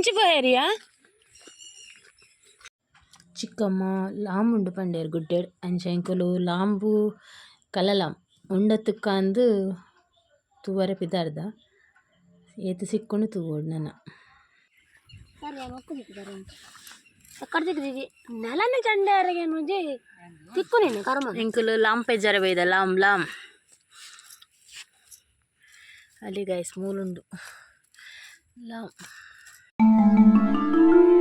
ఇంచిపోయారియా చిక్కమ్మ లాంబుండు పండేరు గుడ్డేడు అంచెంకులు లాంబు ಕಲಲಾಂ ಉಂಡತ್ತು ಕಾಂದು ತೂವರೆ ಪಿದಾರ್ದ ಏತು ಸಿಕ್ಕೊಂಡು ತೂಗೋಡು ನನ್ನ సరే మొక్కు తిప్పుతారు ఎక్కడ దిగుది నెలని చండే అరగే నుంచి తిక్కు నేను కర్మ ఇంకులు లాం పెజ్జర పోయిద లాం లాం ಅಲ್ಲಿ ಗೈಸ್ ಮೂಲುಂಡು లాం thank you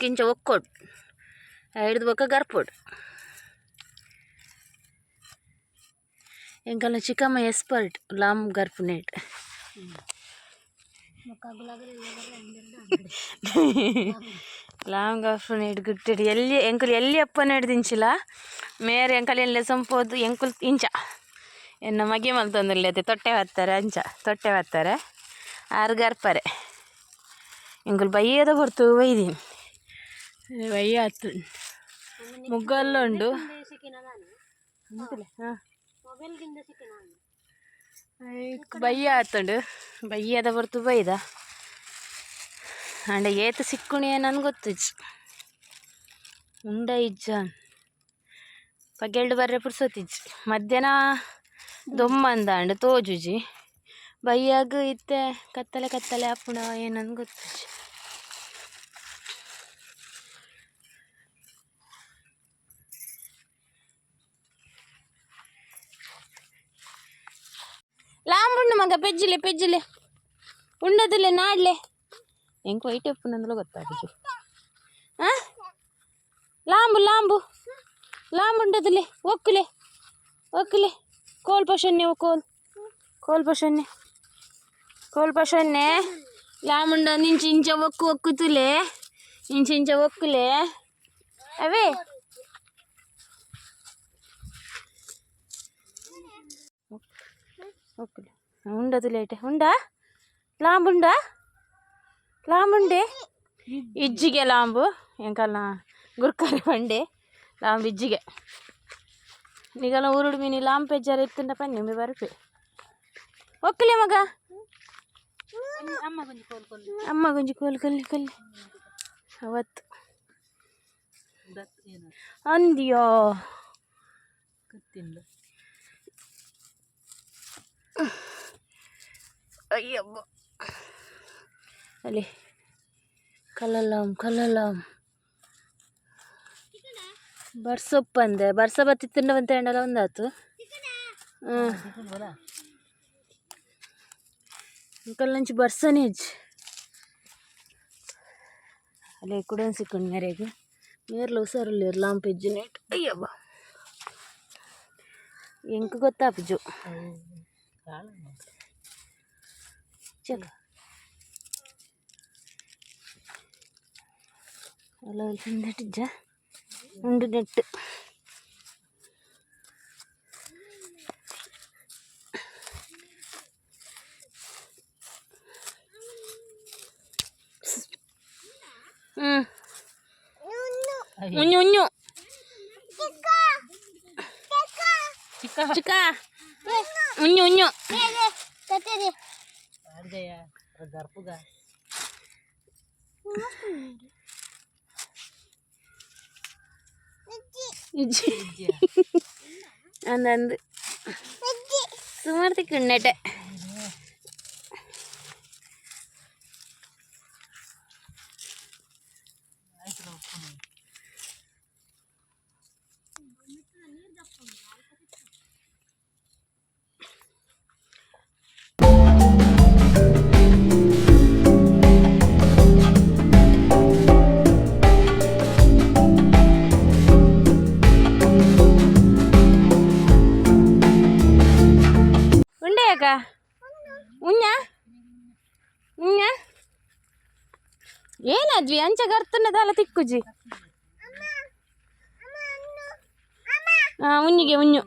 ಕಿಂಚ ಒಕ್ಕೊಡು. ಹಿಡಿದು ಬೊಕ್ಕ ಗರ್ಪುಡು ಎಂಕಲ್ಲ ಚಿಕ್ಕಮ್ಮ ಎಸ್ಪರ್ಟ್, ಲಾಮ್ ಗರ್ಪುನೇಟ್. ಲಾಂಗ್ ಗರ್ಪುನೇಟ್ ಗುಟ್ಟೆಡ್. ಎಲ್ಲಿ, ಎಂಕುಲು ಎಲ್ಲಿ ಅಪ್ಪನೇಟ್ ದಿಂಚಿಲ ಮೇರೆ ಎಂಕಲ್ ಎಲ್ಲ ಸಂಪೋದು, ಎಂಕುಲ್ ಇಂಚ. ಎನ್ನ ಮಗೆ ಅದೇ ತೊಟ್ಟೆ ಹಾಕ್ತಾರೆ ಅಂಚ. ತೊಟ್ಟೆ ಹಾಕ್ತಾರೆ ಆರು ಗರ್ಪರೆ. ಎಂಕುಲು ಬೈಯ್ಯದ ಬರ್ತು ಬೈದೀನಿ ಬಯ್ಯ ಹತ್ತು ಮುಗ್ಗಲ್ಲ ಉಂಡು ಹಾಂ మొబైల్ కింద సిక్కినా ಬಯ್ಯ ಆತುಂಡು ಬಯ್ಯದ ಬರ್ತು ಬೈದ ಅಂಡ ಏತ ಸಿಕ್ಕುಣಿ ನನ್ಗೆ ಗೊತ್ತಿಜ್ಜು ಉಂಡ ಇಜ್ಜ ಪಗೆಲ್ಡು ಬರ್ರೆ ಪುಡ್ಸೋತಿಜ್ಜಿ ಮಧ್ಯಾಹ್ನ ದೊಮ್ಮಂದ ಅಂಡ ತೋಜುಜಿ ಬಯ್ಯಾಗ ಇತ್ತೆ ಕತ್ತಲೆ ಕತ್ತಲೆ ಅಪ್ಪುಣ ಏನಂದು ಗೊತ್ತಿಜ್ಜಿ ಲಾಂಬುಣ್ಣು ಮಗ ಪೆಜ್ಜಿಲೆ ಪೆಜ್ಜಿಲೆ ಉಂಡದಿಲ್ಲ ನಾಡ್ಲೆ ಹೆಂಗೆ ವೈಟ್ ಎಪ್ಪನಂದ್ರೆ ಗೊತ್ತಾಗಿದ್ದು ಆ ಲಾಂಬು ಲಾಂಬು ಲಾಂಬುಂಡದಿಲ್ಲ ಒಕ್ಕಲೆ ಒಕ್ಕಲೆ ಕೋಲ್ ಪಶನ್ಯ ಕೋಲ್ ಕೋಲ್ ಪಶನ್ಯ ಕೋಲ್ ಪಶನ್ಯ ಲಾಂಬುಂಡ ನಿಂಚ ಇಂಚ ಒಕ್ಕು ಒಕ್ಕುತ್ತಲೇ ಇಂಚ ಇಂಚ ಒಕ್ಕುಲೆ ಅವೇ ఒక్కులే ఉండదు లేటే ఉండా లాంబుండా లాంబుండే ಇಜ್ಜಿಗೆ ಲಾಂಬು ಎಂಕಲ್ನ ಗುರ್ಕರಿ ಬಂಡೆ ಲಾಂಬು ಇಜ್ಜಿಗೆ ನಿಗಲ ಊರುಡು ಮೀನಿ ಲಾಂಬ್ ಪೆಜ್ಜಾರ ಎತ್ತುಂಡ ಪನ್ನಿ ಮಿ ಬರ್ಪೆ ಒಕ್ಕಲೆ ಮಗ అమ్మ కొంచెం కోలుకోండి ಅಮ್ಮ ಗುಂಜಿ ಕೋಲ್ ಕಲ್ಲಿ ಕಲ್ಲಿ ಅವತ್ತು ಅಂದ್ಯೋ ಕತ್ತಿಂದು ಅಯ್ಯಬ್ಬ ಅಲ್ಲಿ ಕಲ್ಲಲಾಮ್ ಕಲ್ಲಲಾಮ್ ಬರ್ಸೊಪ್ಪು ಅಂದೆ ಬರ್ಸ ಬತ್ತಿ ತಿಂಡವಂತ ಹೆಣ್ಣಲ್ಲ ಒಂದಾತು ಹ್ಞೂ ఇంకల్ నుంచి బర్సనేజ్ అలా కూడా సిక్కండి మేరేకి మేర్లు ఒకసారి లేరు లాంపెజ్జు నేట్ అయ్యబ్బా ఇంక కొత్త Cek, kalau sendir, cek sendir, cek. ഉഞ്ഞു ഉഞ്ഞു. അതെന്ത് സുമർത്തി കിണ്ണട്ടെ ಏನಾದ್ವಿ ಅಂಚ ಗರ್ತನದಲ್ಲ ತಿಕ್ಕುಜಿ ಹಾ ಉಣ್ಣಿಗೆ ಉಣ್ಣು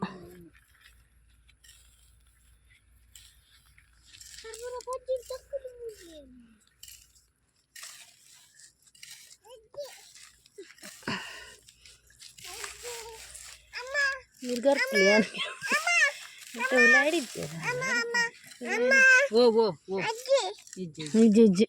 ಗರ್ತ್ಲಿ ಮತ್ತೆ ಉಳ್ಳಾಡಿದ್ದೇವೆ ಓ ಓ ಓ ಇಜ್ಜಿ ನಿಜ ಇಜ್ಜಿ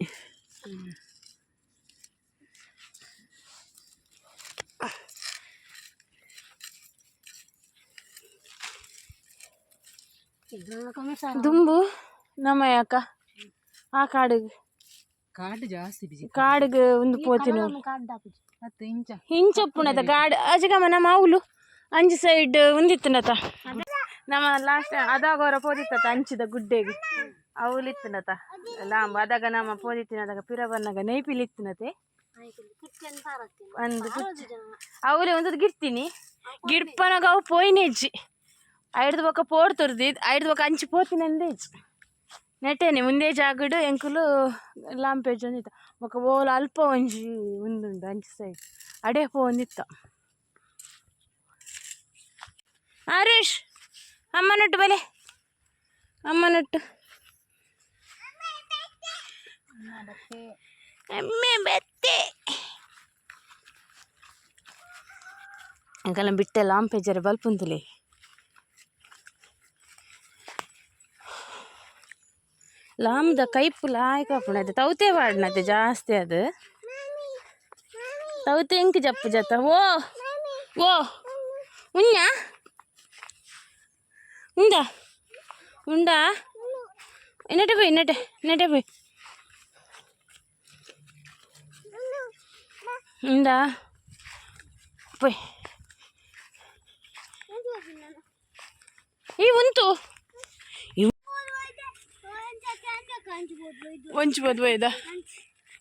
ದುಂಬು. ನಮ್ಮ ಯಾಕ ಆ ಕಾಡಿಗೆ. ಕಾಡು ಜಾಸ್ತಿ ಬಿಸಿ ಕಾಡಿಗೆ ಒಂದು ಪೋತಿನ ಮತ್ತೆ ಇಂಚ. ಹಿಂಚಪ್ಪುನತ ಕಾಡು. ಅಜಗಮ್ಮ ನಮ್ಮ ಅವಳು. ಅಂಜಿ ಸೈಡ್ ಒಂದಿತ್ತನತ. ನಮ್ಮ ಲಾಸ್ಟ್ ಅದಾಗ ಅವರ ಪೋದಿತ್ತ ಅಂಚಿದ ಗುಡ್ಡೆಗೆ. ಅವಲಿತ್ತನತ ಲಾಂಬ. ಅದಾಗ ನಮ್ಮ ಪೋದಿತ್ತಿನದಾಗ ಪಿರ ಬನ್ನಗ ನೈಪಿಲಿತ್ತನತೆ ಒಂದು ಅವಲೇ ಒಂದು ಗಿಡ್ತೀನಿ. ಗಿಡ್ಪನಾಗ ಅವು ಪೋಯ್ನೆಜ್ಜಿ ಐಡ್ದು ಬೊಕ್ಕ ಪೋಡ್ ತುರ್ದಿದ್ ಐಡ್ದು ಬೊಕ್ಕ ಅಂಚಿ ಪೋತಿನಂದೇಜ್ ನೆಟ್ಟೇನೆ ಮುಂದೆ ಜಾಗಡು ಎಂಕುಲು ಲಾಂಪೇಜ್ ಒಂದಿತ್ತ ಬೊಕ್ಕ ಓಲ್ ಅಲ್ಪ ಒಂಜಿ ಒಂದುಂಡು ಅಂಚಿ ಸೈಡ್ ಅಡೆ ಪೋ ಒಂದಿತ್ತ ಹರೀಶ್ ಅಮ್ಮನೊಟ್ಟು ಬಲೆ ಅಮ್ಮನೊಟ್ಟು ಎಮ್ಮೆ ಬೆತ್ತೆ ಅಂಕಲ ಬಿಟ್ಟೆ ಲಾಂಪೇಜರ ಬಲ್ಪುಂತುಲೆ लांब कैपू लायक आपण तवते ತೌತೆ ते ಜಾಸ್ತಿ अद ತೌತೆ इंक ಜಪ್ಪು जाता ಓ ಓ ಉಣ್ಣ ಉಂಡ ಉಂಡ ಇನ್ನಟೆ పోయి ఎన్నటే ఎన్నటే పోయి ಉಂಡ పోయి ಈ ಉಂತು ಹೊಂಚ್ಬೋದು ಒಯ್ದ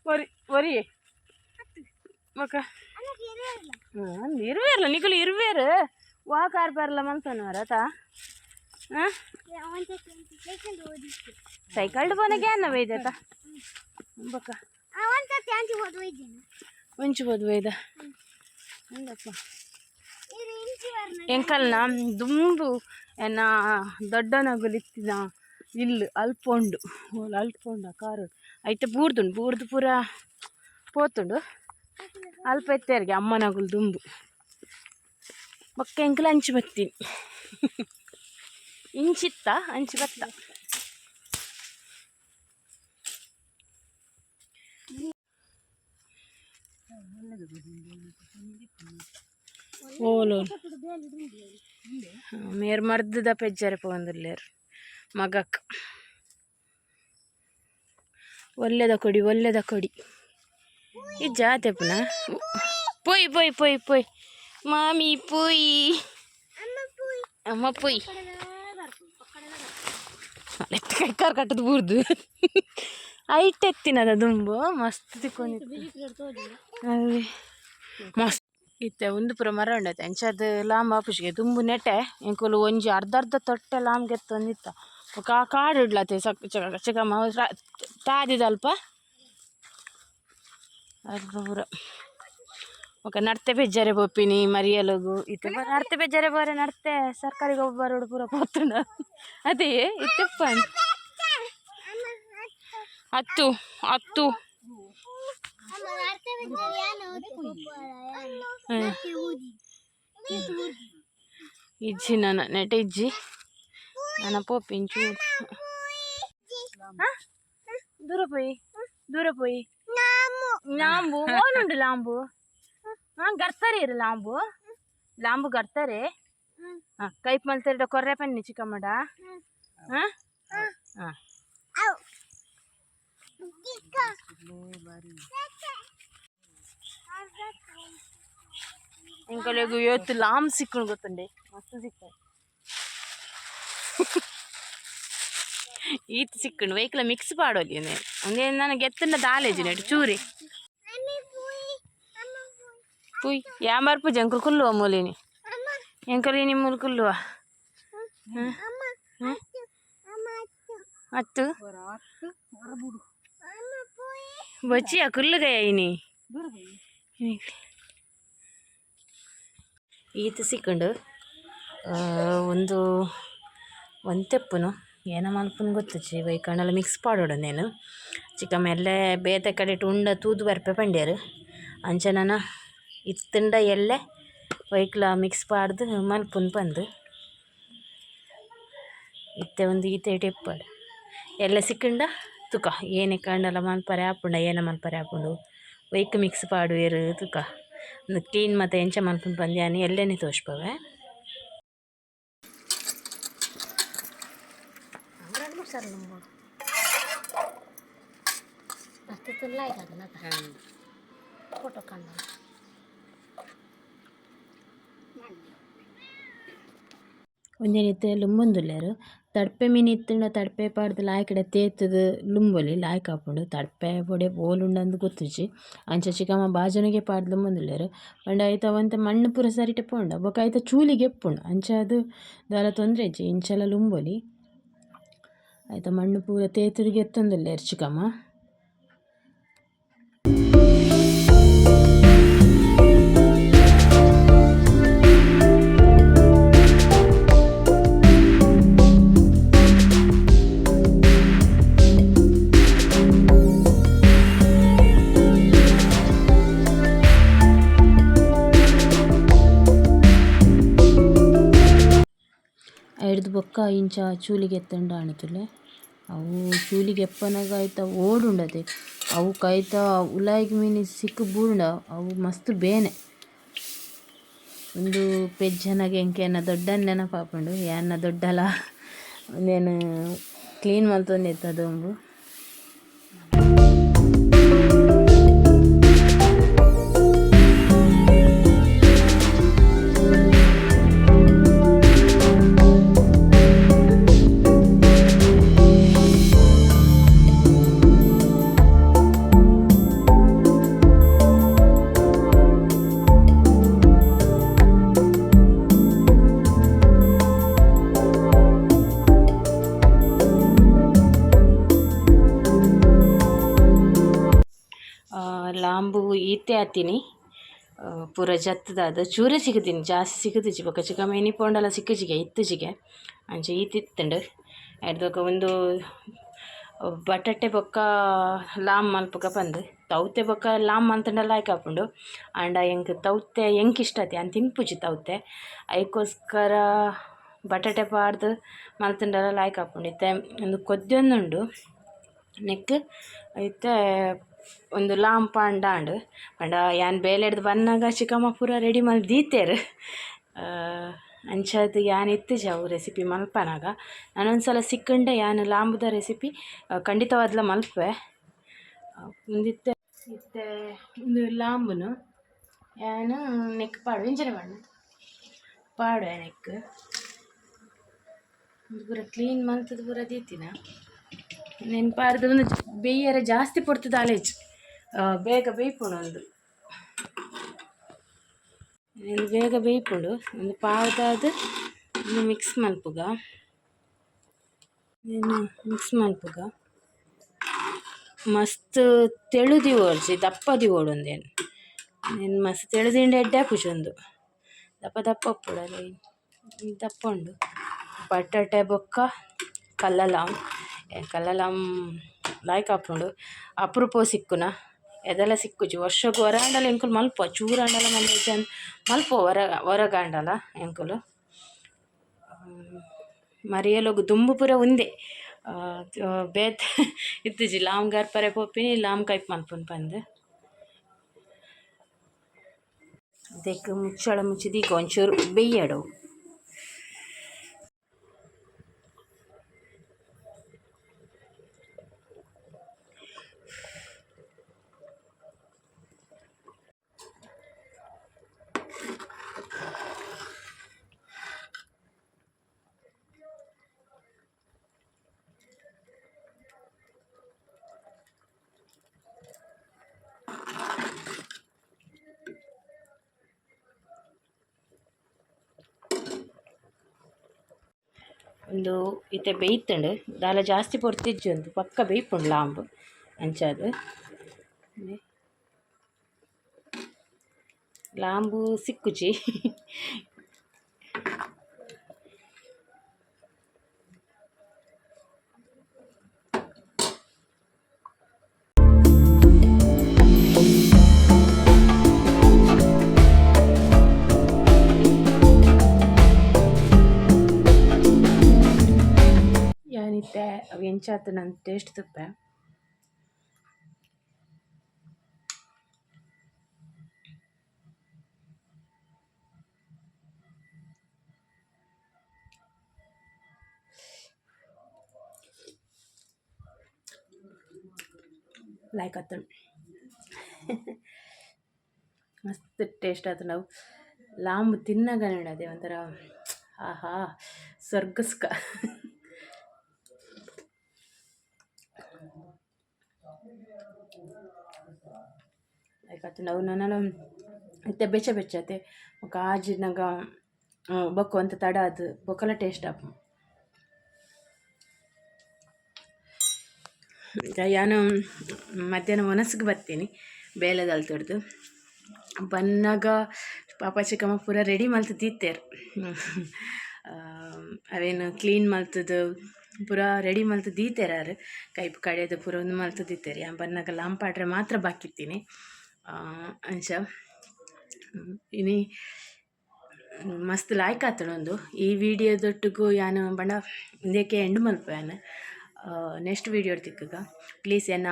ಒರಿ ಒರಿ ఒక ఇరువేరు నీకులు ఇరువేరు వా కారు పేర్ల మనతోను రత ಸೈಕಲ್ ಬೋನಗೆ ಅನ್ನವ ಇದತ ಬಕ್ಕ ಒಂಚಬೋದು ಒಯ್ದ ಅಂದಪ್ಪ ಎಂಕಲ್ನ ದುಂಬು ಎನ್ನ ದೊಡ್ಡ ನಗುಲಿತ್ತಿದ ಇಲ್ಲು ಅಲ್ಪೊಂಡು ಅಲ್ಪೊಂಡ ಕಾರು. ಐತೆ ಬೂರ್ದುಂಡು, ಬೂರ್ದು ಪೂರ ಪೋತುಂಡು. ಅಲ್ಪ ಎತ್ತೇರಿಗೆ ಅಮ್ಮನಗುಲು ದುಂಬು. ಬೊಕ್ಕ ಎಂಕಲ್ ಅಂಚಿ ಬತ್ತೀನಿ. ಇಂಚಿತ್ತ ಅಂಚಿ ಬತ್ತ. ಓಲೋಲ್. ಮೇರ್ ಮರ್ದದ ಪೆಜ್ಜರೆ ಮಗಕ್ ಒಳ್ಳೆದ ಕೊಡಿ ಒಳ್ಳೆದ ಕೊಡಿ. ಈ ಜಾತೆ ಪುನಃ. ಪೊಯ್ ಪೊಯ್ ಪೊಯ್ ಪೊಯ್. ಮಾಮಿ, ಪೊಯ್. ಅಮ್ಮ, ಪೊಯ್. ಕೈ ಕಾರ್ ಕಟ್ಟದು ಬೂರ್ದು. ಐಟ್ ಎತ್ತಿನದ ದುಂಬು. ಮಸ್ತ್ ತಿಕ್ಕೊಂಡಿತ್ತು. ಮಸ್ತ್. ಇತ್ತೆ ಒಂದು ಪುರ ಮರ ಉಂಡತ್ತೆ ಅಂಚದ ಲಾಂಬ್ ಆಪುಷಿಗೆ ದುಂಬು ನೆಟೆ ಎಂಕುಲು ಒಂಜಿ ಅರ್ಧ ಅರ್ಧ ತೊಟ್ಟೆ ಲಾಂಬ್ ಗೆತ್ತೊಂದಿತ್ತ. ಕಾ ಕಾಡು ಇಡ್ಲತ್ತೆ ಸಕ್ ಚಕ ಚಿಕಮ್ಮ ತಾದಿದಲ್ಪ ಅಲ್ಪ ಪೂರ ఒక నడితే బెజ్జరే పొప్పిని మరియలుగు ఇటు నడితే బెజ్జరే పోరే నడితే సర్కారీ గొప్పరోడు పూర పోతున్నా అదే ఇటు పని ಹತ್ತು ಹತ್ತು ಇಜ್ಜಿ ನನ್ನ ನೆಟ ಇಜ್ಜಿ ನನ್ನ ಪೋಪಿಂಚು ದೂರ పోయి దూర పోయి లాంబు ఓనుండు లాంబు ಗರ್ತಾರೆ ಇರು ಲಾಂಬು ಲಾಂಬು ಗರ್ತಾರೆ ಕೈಪ್ ಮಲ್ತಿರ ಕೊರ್ರೆ ಪನ್ನಿ ಚಿಕ್ಕಮ್ಮಡ ಹಾಂ ಹಾಂ ఇంకలేగు ಇವತ್ತು ಲಾಮ್ ಸಿಕ್ಕಣು ಗೊತ್ತುಂಡೆ ಮಸ್ತ್ ಈತ್ చిక్కుండు వెహికల్ ಮಿಕ್ಸ್ పాడోలి నేను ನನಗೆ ಎತ್ತಿನ ದಾಲೇಜು ನೆಟ್ಟು ಚೂರಿ. ಪುಯ್ ಯಾಂಬರ್ಪು ಜಂಕು ಕುಲ್ಲುವ ಮೂಲಿನಿ? ಎಂಕಲಿನಿ ಮೂಲು ಕುಲ್ಲುವ? ಅತ್ತು? ಬಚ್ಚಿಯ ಕುಲ್ಲುಗಯ್ಯನಿ ಈತ ಸಿಕ್ಕೊಂಡು ಒಂದು ಒಂದು ತೆಪ್ಪುನು? ಏನ ಮಲ್ಪುನು ಗೊತ್ತುಚ್ಚಿ ಬೈಕಂಡೆಲ್ಲ ಮಿಕ್ಸ್ ಪಾಡೋಡು ನೇನು. ಚಿಕ್ಕ ಮೆಲ್ಲೆ ಬೇತೆ ಕಡೆ ಉಂಡ ತೂದು ಬರ್ಪೆ ಪಂಡ್ಯಾರು. ಅಂಚನನ ಇತ್ತಂಡ ಎಲ್ಲೆ ವೈಕ್ಲ ಮಿಕ್ಸ್ ಪಾಡ್ದು ಮಲ್ಪುನ್ ಬಂದು ಇತ್ತೆ ಒಂದು ಈತೆ ಟೆಪ್ಪಾಡು ಎಲ್ಲ ಸಿಕ್ಕಂಡ? ತುಕ. ಏನೆ ಕಂಡಲ ಮಲ್ಪರೆ ಹಾಪುಂಡ ಏನ ಮಲ್ಪರೆ ಹಾಪುಂಡು ವೈಕ್ ಮಿಕ್ಸ್ ಪಾಡುವೆರು ತುಕ. ಒಂದು ಕ್ಲೀನ್ ಮತ್ತು ಎಂಚ ಮಲ್ಪುಂಡು ಬಂದ್ಯಾನಿ ಎಲ್ಲೇನೆ ತೋಚ್ಪವೆ ಸಲ ನಂಬೋದು ಅಷ್ಟು ತುಲ್ಲ ಆಯ್ತು ನಕ ಫೋಟೋ ಕಂಡ ಒಂದೇನಿತ್ತೆ ಲುಂಬೊಂದುಲ್ಲೆರು ತಡ್ಪೆ ಮೀನು ಇತ್ತಂಡ ತಡ್ಪೆ ಪಾಡ್ದು ಲಾಯ್ಕಡೆ ತೇತದು ಲುಂಬೊಲಿ ಲಾಯ್ಕ್ ಹಾಪುಂಡು ತಡ್ಪೆ ಬೊಡೆ ಬೋಲುಂಡಂದು ಗೊತ್ತುಜಿ ಅಂಚ ಚಿಕ್ಕಮ್ಮ ಬಾಜನಿಗೆ ಪಾಡ್ದು ಲುಂಬೊಂದುಲ್ಲೆರು ಪಂಡ ಐತ ಅವಂತ ಮಣ್ಣು ಪೂರ ಸರಿಟೆ ಪೋಂಡ. ಬೊಕ ಐತ ಚೂಲಿಗೆ ಎಪ್ಪುಂಡು ಅಂಚ ಅದು ದಾಲ ತೊಂದರೆ ಇಜ್ಜಿ ಇಂಚಲ ಲುಂಬೊಲಿ. ಐತ ಮಣ್ಣು ಪೂರ ತೇತರಿಗೆ ಎತ್ತಂದಿಲ್ಲ ಎರ್ಚಿಕಮ್ಮ? ಹಿಡ್ದು ಬೊಕ್ಕ ಇಂಚ ಚೂಲಿಗೆ ಎತ್ತಂಡ ಆಣುತ್ತುಲೆ ಅವು ಶೂಲಿಗೆ ಎಪ್ಪನಗಾಯ್ತ ಐತ ಓಡುಂಡದೆ. ಅವು ಕೈತ ಉಲಾಯಿಗೆ ಮೀನಿ ಸಿಕ್ಕ ಬೂರುಂಡ ಅವು ಮಸ್ತ್ ಬೇನೆ. ಒಂದು ಪೆಜ್ಜನಗೆ ಎಂಕೆನ ದೊಡ್ಡ ನೆನಪಾಪುಂಡು ಯಾನ್ನ ದೊಡ್ಡಲ. ಒಂದೇನು ಕ್ಲೀನ್ ಮಲ್ತೊಂದಿತ್ತು ಅದೊಂದು ಈತೆ ಆತೀನಿ ಪೂರ ಜತ್ತದ ಅದು ಚೂರೆ ಸಿಗತೀನಿ ಜಾಸ್ತಿ ಸಿಗದಿಜ್ಜಿ ಬೊಕ ಚಿಕ್ಕ ಮೇನಿ ಪೋಂಡಲ ಸಿಕ್ಕಜಿಗೆ ಇತ್ತುಜಿಗೆ ಅಂಚ ಈತಿತ್ತಂಡು ಎಡ್ದೊಕ ಒಂದು ಬಟಾಟೆ ಬೊಕ್ಕ ಲಾಮ್ ಮಲ್ಪಕ ಬಂದು ತೌತೆ ಬೊಕ್ಕ ಲಾಮ್ ಮಂತಂಡಲ ಆಯ್ಕೆ ಹಾಕೊಂಡು ಆಂಡ ಎಂಕ್ ತೌತೆ ಎಂಕ್ ಇಷ್ಟತಿ ಅಂತ ತಿನ್ಪುಜಿ ತೌತೆ. ಅದಕ್ಕೋಸ್ಕರ ಬಟಾಟೆ ಪಾಡ್ದು ಮಲ್ತಂಡಲ ಲಾಯ್ಕ್ ಹಾಪುಂಡು ಇತ್ತೆ ಒಂದು ಕೊದ್ದೊಂದುಂಡು ನೆಕ್ ಐತೆ ಒಂದು ಲಾಂ ಪಾಂಡಾಂಡ್ ಪಂಡ ಯಾನ್ ಬೇಲೆಡ್ದು ಬನ್ನಾಗ ಚಿಕಮ್ಮ ಪೂರ ರೆಡಿ ಮಲ್ತ್ ದೀತೆರ್. ಅಂಚದು ಯಾನ್ ಇತ್ತೀಜ ಅವು ರೆಸಿಪಿ ಮಲ್ಪನಾಗ. ನಾನೊಂದ್ಸಲ ಸಿಕ್ಕಂಡೆ ಯಾನ್ ಲಾಂಬುದ ರೆಸಿಪಿ ಖಂಡಿತವಾದ್ಲ ಮಲ್ಪೆ ಮುಂದಿತ್ತೆ, ಇತ್ತೆ, ಒಂದು ಲಾಂಬುನು. ಯಾನ್ ನೆಕ್ ಪಾಡು ಇಂಚನೆ ಮಾಡು ಪಾಡು ನೆಕ್. ಪೂರ ಕ್ಲೀನ್ ಮಲ್ತದ ಪೂರ ದೀತಿನ. ನೆನ್ಪಾರ್ದು ಒಂದು ಬೇಯರೆ ಜಾಸ್ತಿ ಪೊಡ್ತದ ಆಲೇಜ್. ಬೇಗ ಬೇಯ್ಪುಂಡು ಅಂದು ಒಂದು ಬೇಗ ಬೇಯ್ಪುಂಡು. ಒಂದು ಪಾವದಾದ ಒಂದು ಮಿಕ್ಸ್ ಮಲ್ಪುಗ ಏನು ಮಿಕ್ಸ್ ಮಲ್ಪುಗ ಮಸ್ತ್ ತೆಳುದಿ ಓಡ್ಸಿ ದಪ್ಪದಿ ಓಡೊಂದೇನು ನೀನು ಮಸ್ತ್ ತೆಳುದಿಂಡೆ ಎಡ್ಡೆ ಹಾಕುಜೊಂದು ದಪ್ಪ ದಪ್ಪ ಪುಡಲಿ ದಪ್ಪ ಉಂಡು. ಬಟಾಟೆ ಬೊಕ್ಕ ಕಲ್ಲಲಾಮ್ ಲಾಯ್ಕ್ ಆಪುಂಡು ಅಪರೂಪ ಸಿಕ್ಕುನ? ಎದೆಲ ಸಿಕ್ಕುಜಿ ವರ್ಷಕ್ಕೆ ವರಾಂಡಲ ಎಂಕುಲು ಮಲ್ಪ ಚೂರಾಂಡಲ ಮಲ್ಪೆ ಮಲ್ಪ ಹೊರ ಹೊರಗಾಂಡಲ ಎಂಕುಲು? ಮರಿಯಲೊಗು ದುಂಬು ಪೂರ ಉಂದೆ. ಬೇತೆ ಇತ್ತಿಜಿ ಲಾಮ್ ಗರ್ಪರೆ ಪೋಪಿನಿ, ಲಾಮ್ ಕೈಪ್ ಮಲ್ಪುನ್ ಪಂದ್. ದೇಕ್ ಮುಚ್ಚಳ ಮುಚ್ಚಿದಿ ಒಂಚೂರು ಬೇಯಡು. ಒಂದು ಇತ್ತೆ ಬೇಯ್ತಂಡು ದಾಲ ಜಾಸ್ತಿ ಪೊರ್ತಿಜ್ಜುಂದು ಪಕ್ಕ ಬೇಯ್ಪುಂಡು ಲಾಂಬು ಅಂಚಾದ್ ಲಾಂಬು ಸಿಕ್ಕುಜಿ ಅವು ಎಂಚಾತು ನನ್ನ ಟೇಸ್ಟ್ ತುಪ್ಪ. ಲೈಕ್ ಆತು ಮಸ್ತ್ ಟೇಸ್ಟ್ ಆಯ್ತು ನಾವು. ಲಾಂಬ್ ತಿನ್ನಾಗ ಅದೇ ಒಂಥರ, ಆಹಾ, ಸ್ವರ್ಗಸ್ಕ. ಲೈಕ್ ಆತು ನಾವು ನಾನು ಇತ್ತೆ ಬೆಚ್ಚ ಬೆಚ್ಚತೆ ಕಾಜಿನಾಗ ಬೊಕ್ಕು ಅಂತ ತಡ ಅದು. ಬೊಕ್ಕಲ ಟೇಸ್ಟ್ ಆಪ ಯಾನು, ಮಧ್ಯಾಹ್ನ ಮನಸ್ಸಿಗೆ ಬರ್ತೀನಿ, ಬೇಲೆದಲ್ಲಿ ತೊಡ್ದು. ಬನ್ನಾಗ ಪಾಪ ಚಿಕ್ಕಮ್ಮ ಪೂರ ರೆಡಿ ಮಲ್ತು ತಿತ್ತೇರು ಅವೇನು ಕ್ಲೀನ್ ಮಲ್ತದು ಪೂರ ರೆಡಿ ಮಲ್ತು ಅರ್ ಕೈಪ್ ಕಡೆಯದು ಪೂರ ಒಂದು ಮಲ್ತು ದಿತ್ತೇರಿ ಆ ಬನ್ನಾಗ ಲಾಂಪಾಡ್ರೆ ಮಾತ್ರ ಬಾಕಿತ್ತೀನಿ ಅಂಚ ಇನಿ, ಮಸ್ತ್ ಲಾಯ್ಕ್ ಆತಣೊಂದು ಈ ವಿಡಿಯೋದೊಟ್ಟಿಗೂ ಯಾನು ಬಣ್ಣ ಇಂದಕ್ಕೆ ಎಂಡ್ ಯಾನು. ನೆಕ್ಸ್ಟ್ ವೀಡಿಯೋ ತಿಕ್ಕಗ ಪ್ಲೀಸ್ ಏನ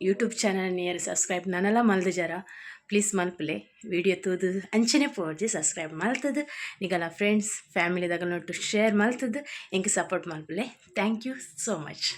ಯೂಟ್ಯೂಬ್ ಚಾನಲ್ ನಿಯರ್ ಸಬ್ಸ್ಕ್ರೈಬ್ ನನ್ನೆಲ್ಲ ಮಲ್ದು ಜರ. ಪ್ಲೀಸ್ ಮಲ್ಪಲೆ. ವಿಡಿಯೋ ತೂದು ಅಂಚನೆ ಪೋಡ್ಜಿ ಸಬ್ಸ್ಕ್ರೈಬ್ ಮಲ್ತದು. ನಿಗಲ ಫ್ರೆಂಡ್ಸ್ ಫ್ಯಾಮಿಲಿದಾಗ ನೋಟು ಶೇರ್ ಮಲ್ತದು. ಹೆಂಗೆ support ಮಲ್ಪಲೆ. Thank you so much.